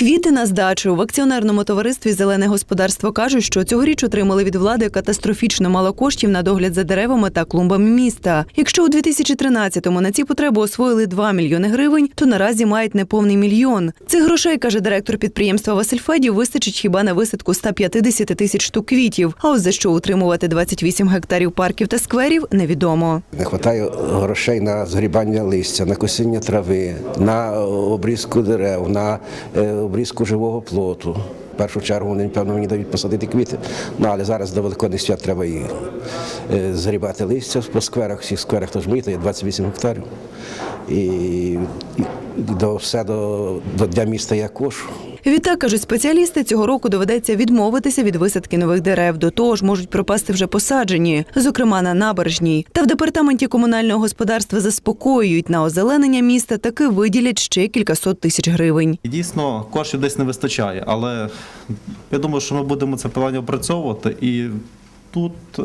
Квіти на здачу в акціонерному товаристві Зелене господарство кажуть, що цьогоріч отримали від влади катастрофічно мало коштів на догляд за деревами та клумбами міста. Якщо у 2013-му на ці потреби освоїли 2 мільйони гривень, то наразі мають неповний мільйон. Цих грошей каже директор підприємства Василь Федів, вистачить хіба на висадку 150 тисяч штук квітів. А ось за що утримувати 28 гектарів парків та скверів, невідомо. Не вистачає грошей на згрібання листя, на косіння трави, на обрізку дерев, на е, обрізку живого плоту. В першу чергу вони, певно, мені дають посадити квіти. Ну, але зараз до Великодних свят треба і е, згрібати листя по скверах, всіх скверах, тож міта, є 28 гектарів. І, до, все до, до Дня міста я кошу. Відтак, кажуть спеціалісти, цього року доведеться відмовитися від висадки нових дерев. До того ж, можуть пропасти вже посаджені, зокрема на набережній. Та в департаменті комунального господарства заспокоюють на озеленення міста таки виділять ще кількасот тисяч гривень. Дійсно коштів десь не вистачає, але я думаю, що ми будемо це питання опрацьовувати і. Тут е,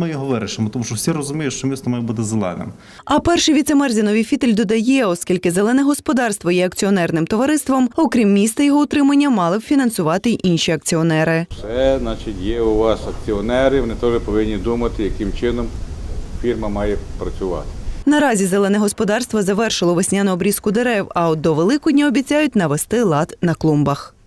я його вирішимо, тому що всі розуміють, що місто має бути зеленим. А перший віцемер Зіновій Фітель додає, оскільки зелене господарство є акціонерним товариством, окрім міста його утримання мали б фінансувати й інші акціонери. Все, значить, є у вас акціонери, вони теж повинні думати, яким чином фірма має працювати. Наразі зелене господарство завершило весняну обрізку дерев, а от до Великодня обіцяють навести лад на клумбах.